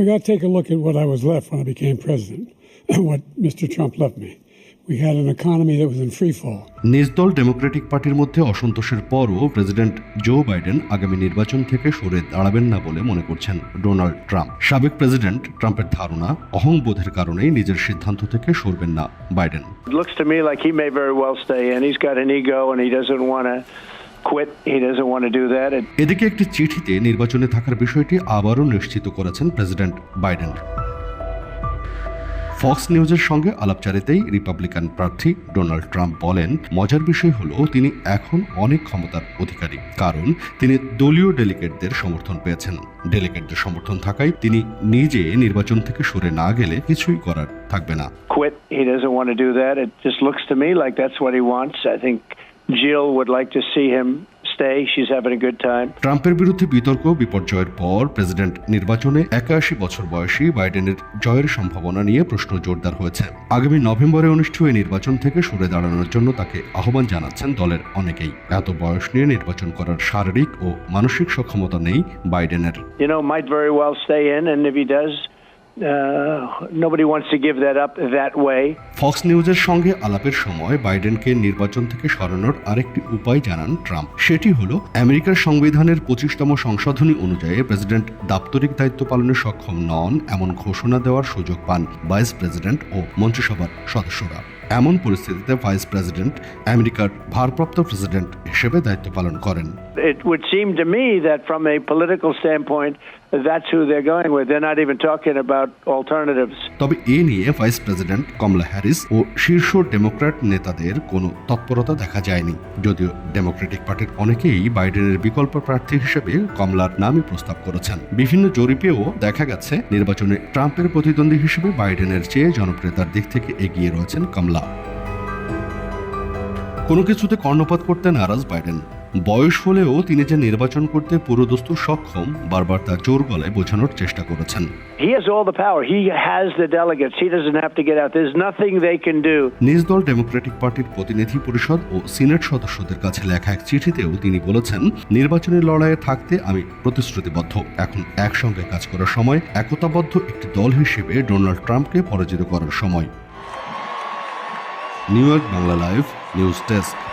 We got to take a look at what I was left when I became president and what Mr. Trump left me. We had an economy that was in free fall. নিজ দল Democratic পার্টির মধ্যে অসন্তোষের পরও president Joe Biden আগামী নির্বাচন থেকে সরে দাঁড়াবেন না বলে মনে করছেন ডোনাল্ড ট্রাম্প সাবেক প্রেসিডেন্ট ট্রাম্পের ধারণা অহংবোধের কারণেই নিজের সিদ্ধান্ত থেকে সরবেন না Biden looks to me like he may very well stay in. He's got an ego and he doesn't want to quit. He doesn't want to do that. And এদিকে একটি চিঠিতে নির্বাচনে থাকার বিষয়টি আবারও নিশ্চিত করেছেন প্রেসিডেন্ট বাইডেন। ফক্স নিউজের সঙ্গে আলাপচারিতেই রিপাবলিকান প্রার্থী ডোনাল্ড ট্রাম্প বলেন মজার বিষয় হলো তিনি এখন অনেক ক্ষমতার অধিকারী কারণ তিনি দলীয় ডেলিগেটদের সমর্থন পেয়েছেন। ডেলিগেটদের সমর্থন থাকায় তিনি নিজে নির্বাচন থেকে সরে না গেলে কিছুই করার থাকবে না। Jill would like to see him ট্রাম্পের বিরুদ্ধে বিতর্ক বিপর্যয়ের পর প্রেসিডেন্ট নির্বাচনে একাশি বছর বয়সী বাইডেনের জয়ের সম্ভাবনা নিয়ে প্রশ্ন জোরদার হয়েছে। আগামী নভেম্বরে অনুষ্ঠিত এই নির্বাচন থেকে সরে দাঁড়ানোর জন্য তাকে আহ্বান জানাচ্ছেন দলের অনেকেই। এত বয়স নিয়ে নির্বাচন করার শারীরিক ও মানসিক সক্ষমতা নেই বাইডেনের। Uh, nobody wants to give that up that way. Fox নিউজের সঙ্গে আলাপের সময় বাইডেনকে নির্বাচন থেকে সরানোর আরেকটি উপায় জানান ট্রাম্প সেটি হল আমেরিকার সংবিধানের পঁচিশতম সংশোধনী অনুযায়ী প্রেসিডেন্ট দাপ্তরিক দায়িত্ব পালনে সক্ষম নন এমন ঘোষণা দেওয়ার সুযোগ পান ভাইস প্রেসিডেন্ট ও মন্ত্রিসভার সদস্যরা এমন পরিস্থিতিতে ভাইস প্রেসিডেন্ট আমেরিকার ভারপ্রাপ্ত প্রেসিডেন্ট হিসেবে দায়িত্ব পালন করেন It would seem to me that from a political standpoint, that's who they're going with. They're not even talking about alternatives. তবে এ নিয়ে ভাইস প্রেসিডেন্ট কমলা হ্যারিস ও শীর্ষ ডেমোক্র্যাট নেতাদের কোনো তৎপরতা দেখা যায়নি। যদিও ডেমোক্রেটিক পার্টির অনেকেই বাইডেনের বিকল্প প্রার্থী হিসেবে কমলার নামই প্রস্তাব করেছেন। বিভিন্ন জরিপেও দেখা গেছে, নির্বাচনে ট্রাম্পের প্রতিদ্বন্দ্বী হিসেবে বাইডেনের চেয়ে জনপ্রিয়তার দিক থেকে এগিয়ে রয়েছেন কমলা। কোনো কিছুতে কর্ণপাত করতে নারাজ বাইডেন। বয়স হলেও তিনি যে নির্বাচন করতে পুরোদস্তুর সক্ষম বারবার তা জোর গলায় বোঝানোর চেষ্টা করেছেন. নিজ দল ডেমোক্রেটিক পার্টির প্রতিনিধি পরিষদ ও সিনেট সদস্যদের কাছে লেখা এক চিঠিতেও তিনি বলেছেন নির্বাচনী লড়াইয়ে থাকতে আমি প্রতিশ্রুতিবদ্ধ। এখন একসঙ্গে কাজ করার সময় একতাবদ্ধ একটি দল হিসেবে ডোনাল্ড ট্রাম্পকে পরাজিত করার সময়। New York Bangla live news desk.